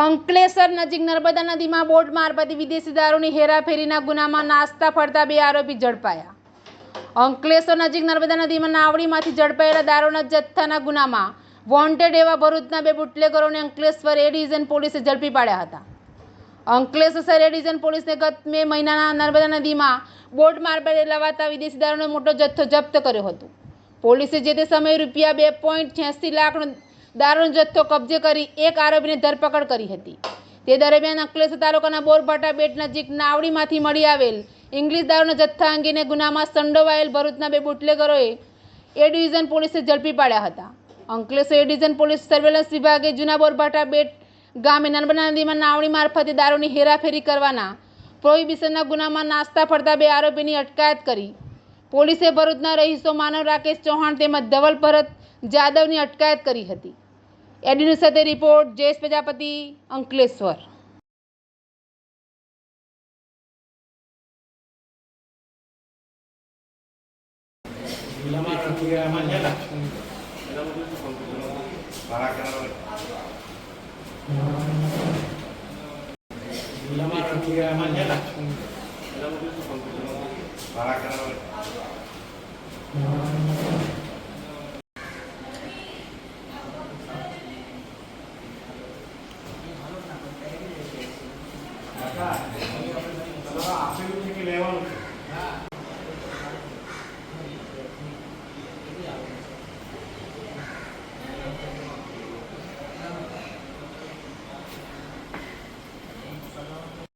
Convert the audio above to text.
અંકલેશ્વર નજીક નર્મદા નદીમાં બોટ મારફતે વિદેશી દારૂની હેરાફેરીના ગુનામાં નાસ્તા ફરતા બે આરોપી ઝડપાયા. અંકલેશ્વર નજીક નર્મદા નદીમાં નાવડીમાંથી ઝડપાયેલા દારૂના જથ્થાના ગુનામાં વોન્ટેડ એવા ભરૂચના બે બુટલેગરોને અંકલેશ્વર એ ડિવિઝન પોલીસે ઝડપી પાડ્યા હતા. અંકલેશ્વર એ ડિવિઝન પોલીસને ગત મે મહિનાના નર્મદા નદીમાં બોટ મારફતે લવાતા વિદેશી દારૂનો મોટો જથ્થો જપ્ત કર્યો હતો. પોલીસે જે તે સમયે રૂપિયા બે પોઈન્ટ છ્યાસી લાખનો દારૂનો જથ્થો કબજે કરી એક આરોપીની ધરપકડ કરી હતી. તે દરમિયાન અંકલેશ્વર તાલુકાના બોરભાટા બેટ નજીક નાવડીમાંથી મળી આવેલ ઇંગ્લિશ દારૂના જથ્થા અંગેને ગુનામાં સંડોવાયેલ ભરૂચના બે બુટલેગરોએ એ ડિવિઝન પોલીસે ઝડપી પાડ્યા હતા. Ankleshwar A division police surveillance વિભાગે જૂના બોરભાટા બેટ ગામે નર્મદા નદીમાં નાવડી મારફતે દારૂની હેરાફેરી કરવાના પ્રોહિબિશનના ગુનામાં નાસ્તા ફરતા બે આરોપીની અટકાયત કરી. પોલીસે ભરૂચના રહીશો માનવ રાકેશ ચૌહાણ તેમજ ધવલ ભરત જાદવની અટકાયત કરી હતી. એડીન્યૂઝ સાથે રિપોર્ટ જયેશ પ્રજાપતિ અંકલેશ્વર. જિલ્લામાં આપેલું છે કે લેવાનું છે